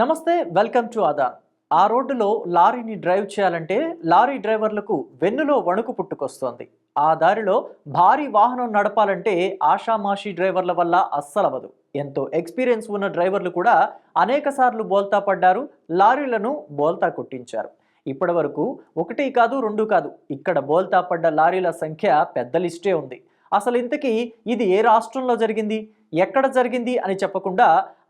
నమస్తే welcome to Aadan ఆ రోడ్డులో లారీని డ్రైవ్ చేయాలంటే లారీ డ్రైవర్లకు వెన్నులో వణుకు పుట్టుకొస్తోంది. ఆ దారిలో భారీ వాహనం నడపాలంటే ఆషామాషి డ్రైవర్ల వల్ల అస్సలవదు ఎంతో ఎక్స్పీరియన్స్ ఉన్న డ్రైవర్లు కూడా అనేక సార్లు బోల్తా పడ్డారు లారీలను బోల్తా కొట్టించారు. ఇప్పటి వరకు ఒకటి కాదు రెండు కాదు ఇక్కడ బోల్తా పడ్డ లారీల సంఖ్య పెద్ద లిస్టే ఉంది. అసలు ఇంతకీ ఇది ఏ రాష్ట్రంలో జరిగింది? ఎక్కడ జరిగింది అని చెప్పకుండా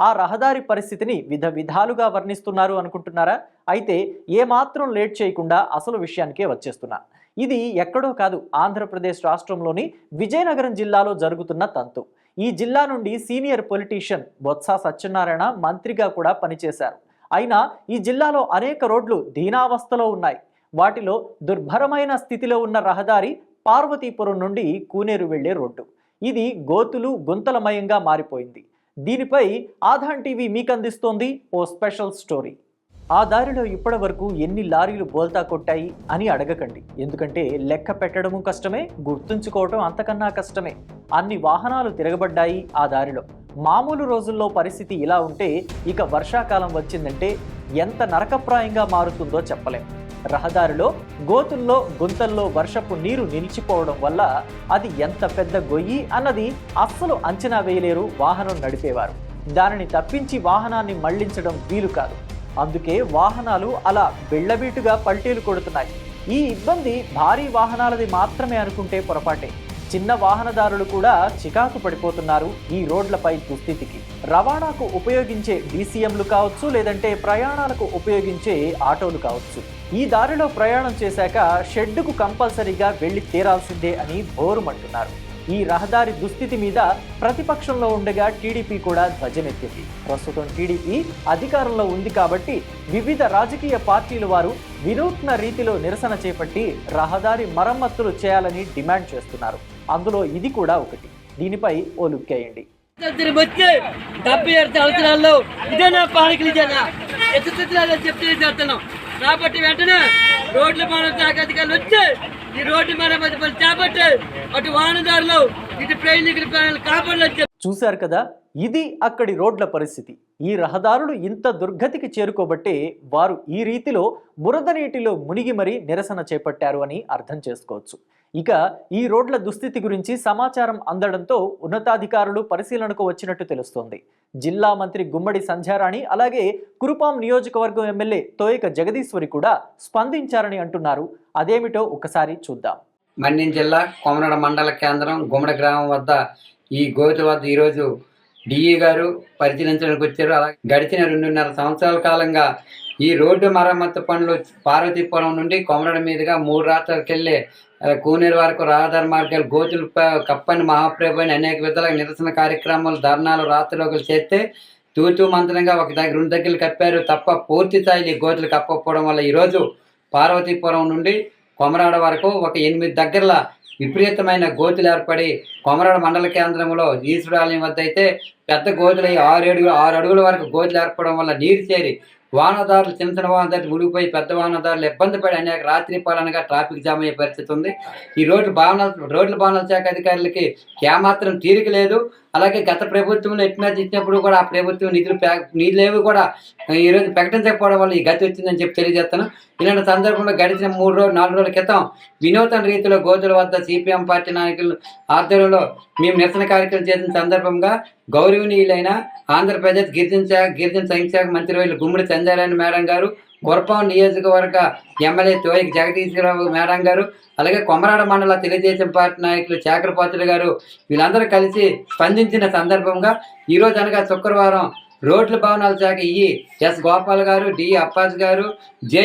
ఆ రహదారి పరిస్థితిని విధ విధాలుగా వర్ణిస్తున్నారు అనుకుంటున్నారా? అయితే ఏమాత్రం లేట్ చేయకుండా అసలు విషయానికే వచ్చేస్తున్నా. ఇది ఎక్కడో కాదు ఆంధ్రప్రదేశ్ రాష్ట్రంలోని విజయనగరం జిల్లాలో జరుగుతున్న తంతు. ఈ జిల్లా నుండి సీనియర్ పొలిటీషియన్ బొత్స సత్యనారాయణ మంత్రిగా కూడా పనిచేశారు. అయినా ఈ జిల్లాలో అనేక రోడ్లు దీనావస్థలో ఉన్నాయి. వాటిలో దుర్భరమైన స్థితిలో ఉన్న రహదారి పార్వతీపురం నుండి కూనేరు వెళ్ళే రోడ్డు. ఇది గోతులు గుంతలమయంగా మారిపోయింది. దీనిపై ఆధాన్ టీవీ మీకు అందిస్తోంది ఓ స్పెషల్ స్టోరీ. ఆ దారిలో ఇప్పటి వరకు ఎన్ని లారీలు బోల్తా కొట్టాయి అని అడగకండి. ఎందుకంటే లెక్క పెట్టడము కష్టమే గుర్తుంచుకోవటం అంతకన్నా కష్టమే. అన్ని వాహనాలు తిరగబడ్డాయి ఆ దారిలో. మామూలు రోజుల్లో పరిస్థితి ఇలా ఉంటే ఇక వర్షాకాలం వచ్చిందంటే ఎంత నరకప్రాయంగా మారుతుందో చెప్పలేం. రహదారిలో గోతుల్లో గుంతల్లో వర్షపు నీరు నిలిచిపోవడం వల్ల అది ఎంత పెద్ద గొయ్యి అన్నది అస్సలు అంచనా వేయలేరు వాహనం నడిపేవారు. దానిని తప్పించి వాహనాన్ని మళ్ళించడం వీలు కాదు. అందుకే వాహనాలు అలా బిళ్ళబీటుగా పల్టీలు కొడుతున్నాయి. ఈ ఇబ్బంది భారీ వాహనాలది మాత్రమే అనుకుంటే పొరపాటే. చిన్న వాహనదారులు కూడా చికాకు పడిపోతున్నారు ఈ రోడ్లపై దుస్థితికి. రవాణాకు ఉపయోగించే డీసీఎంలు కావచ్చు లేదంటే ప్రయాణాలకు ఉపయోగించే ఆటోలు కావచ్చు. ఈ దారిలో ప్రయాణం చేశాక షెడ్డుకు కంపల్సరీగా వెళ్ళి తీరాల్సిందే అని బోరుమంటున్నారు ఈ రహదారి దుస్థితి మీద ప్రతిపక్షంలో ఉండగా టీడీపీ కూడా ధ్వజమెత్తింది. ప్రస్తుతం టీడీపీ అధికారంలో ఉంది కాబట్టి వివిధ రాజకీయ పార్టీల వారు వినూత్న రీతిలో నిరసన చేపట్టి రహదారి మరమ్మతులు చేయాలని డిమాండ్ చేస్తున్నారు. అందులో ఇది కూడా ఒకటి. దీనిపై ఓ లుక్కేయండి స్వాతంత్రం వచ్చి డెబ్బై ఏడు సంవత్సరాల్లో ఇదేనా పాలకులు ఇదేనా ఎత్తుతున్నారో చెప్తే చేస్తున్నాం? కాబట్టి వెంటనే రోడ్ల మానవ శాఖ అధికారులు వచ్చి ఈ రోడ్డు మరమ్మతి పనులు చేపట్టి అటు వాహనదారులు ఇటు ప్రయాణికుల ప్రాణాలు కాపాడాలని చూశారు కదా? ఇది అక్కడి రోడ్ల పరిస్థితి. ఈ రహదారులు ఇంత దుర్గతికి చేరుకోబట్టే వారు ఈ రీతిలో బురద నీటిలో మునిగి మరీ నిరసన చేపట్టారు అని అర్థం చేసుకోవచ్చు. ఇక ఈ రోడ్ల దుస్థితి గురించి సమాచారం అందడంతో ఉన్నతాధికారులు పరిశీలనకు వచ్చినట్టు తెలుస్తోంది. జిల్లా మంత్రి గుమ్మడి సంధ్యారాణి అలాగే కురుపాం నియోజకవర్గం ఎమ్మెల్యే తోయక జగదీశ్వరి కూడా స్పందించారని అంటున్నారు. అదేమిటో ఒకసారి చూద్దాం. మన్యం జిల్లా కోమనడ మండల కేంద్రం గుమ్మడి గ్రామం వద్ద ఈ గోతి వద్ద ఈరోజు డిఈ గారు పరిశీలించడానికి వచ్చారు. అలా గడిచిన రెండున్నర సంవత్సరాల కాలంగా ఈ రోడ్డు మరమ్మతు పనులు పార్వతీపురం నుండి కొమరడ మీదుగా మూడు రాష్ట్రాలకు వెళ్ళే కూనేరు వరకు రహదారి మార్గాలు గోతులు కప్పని మహాప్రభుని అనేక విధాలుగా నిరసన కార్యక్రమాలు ధర్నాలు రాత్రిలోకి చేస్తే తూతూ మంత్రంగా ఒక దగ్గర రెండు దగ్గర కప్పారు తప్ప పూర్తి స్థాయిలో ఈ గోతులు కప్పకపోవడం వల్ల ఈరోజు పార్వతీపురం నుండి కొమరాడ వరకు ఒక ఎనిమిది దగ్గరల విపరీతమైన గోతులు ఏర్పడి కొమరాడ మండల కేంద్రంలో ఈశ్వరాలయం వద్ద అయితే పెద్ద గోతులు అయ్యి ఆరు అడుగులు ఆరు అడుగుల వరకు గోతులు ఏర్పడడం వల్ల నీరు చేరి వాహనదారులు చిన్న చిన్న వాహనదారులు మునిగిపోయి పెద్ద వాహనదారులు ఇబ్బంది పడి అనేక రాత్రి పాలనగా ట్రాఫిక్ జామ్ అయ్యే పరిస్థితి ఉంది. ఈ రోడ్డు భవనాల రోడ్ల భవనాల శాఖ అధికారులకి ఏమాత్రం తీరిక లేదు. అలాగే గత ప్రభుత్వంలో ఎట్లా ఇచ్చినప్పుడు కూడా ఆ ప్రభుత్వం నిధులు ప్యా- నిధులేవి కూడా. ఈ రోజు ప్రకటించకపోవడం వల్ల ఈ గతి వచ్చిందని చెప్పి తెలియజేస్తాను. ఇలాంటి సందర్భంలో గడిచిన మూడు రోజులు నాలుగు రోజుల క్రితం వినూతన రీతిలో గోతుల వద్ద సిపిఎం పార్టీ నాయకులు ఆధ్వర్యంలో మేము నిరసన కార్యక్రమం చేసిన సందర్భంగా గౌరవనీయులైన ఆంధ్రప్రదేశ్ గిరిజన శాఖ గిరిజన సంక్షేమ మంత్రి వర్యులు గుమ్మడి సంజయరాయణ మేడం గారు గురపాం నియోజకవర్గ ఎమ్మెల్యే తోయిక జగదీశ్వరరావు మేడం గారు అలాగే కొమరాడ మండల తెలుగుదేశం పార్టీ నాయకులు శేఖరపాత్రులు గారు వీళ్ళందరూ కలిసి స్పందించిన సందర్భంగా ఈ రోజు అనగా శుక్రవారం రోడ్ల భవనాల శాఖ ఈ ఎస్ గోపాల్ గారు డి అప్పాజ్ గారు జే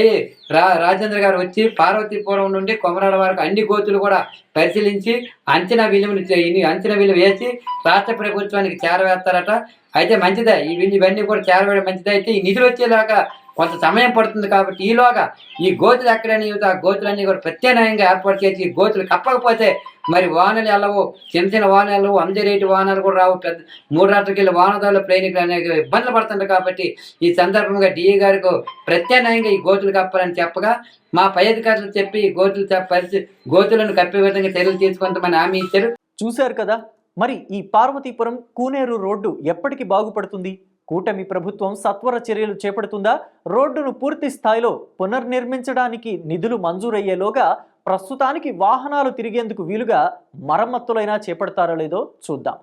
రా రాజేంద్ర గారు వచ్చి పార్వతీపురం నుండి కొమరాడ వరకు అన్ని గోతులు కూడా పరిశీలించి అంచనా విలువను చే- అంచనా విలువ వేసి రాష్ట్ర ప్రభుత్వానికి చేరవేస్తారట. అయితే మంచిదే. ఇవి ఇవన్నీ కూడా చేరవేయడం మంచిదే అయితే ఈ నిధులు వచ్చేలాగా కొంత సమయం పడుతుంది కాబట్టి ఈలోగా ఈ గోతులు ఎక్కడని ఆ గోతులన్నీ కూడా ప్రత్యామ్నాయంగా ఏర్పాటు చేసి ఈ గోతులు కప్పకపోతే మరి వానలు వెళ్ళవు చిన్న చిన్న వానలు వెళ్ళవు రేటు వాహనాలు కూడా రావు పెద్ద మూడు రాత్రికి వెళ్ళి వాహనదారుల ప్రయాణికులు అనేక ఇబ్బందులు పడుతుంటారు కాబట్టి ఈ సందర్భంగా డిఏ గారికి ప్రత్యామ్నాయంగా ఈ గోతులు కప్పాలని చెప్పగా మా పై అధికారులు చెప్పి ఈ గోతులు పరిస్థితి గోతులను కప్పే విధంగా చర్యలు తీసుకుంటామని హామీ ఇచ్చారు. చూశారు కదా? మరి ఈ పార్వతీపురం కూనేరు రోడ్డు ఎప్పటికి బాగుపడుతుంది? కూటమి ప్రభుత్వం సత్వర చర్యలు చేపడుతుందా? రోడ్డును పూర్తి స్థాయిలో పునర్నిర్మించడానికి నిధులు మంజూరయ్యేలోగా ప్రస్తుతానికి వాహనాలు తిరిగేందుకు వీలుగా మరమ్మతులైనా చేపడతారో లేదో చూద్దాం.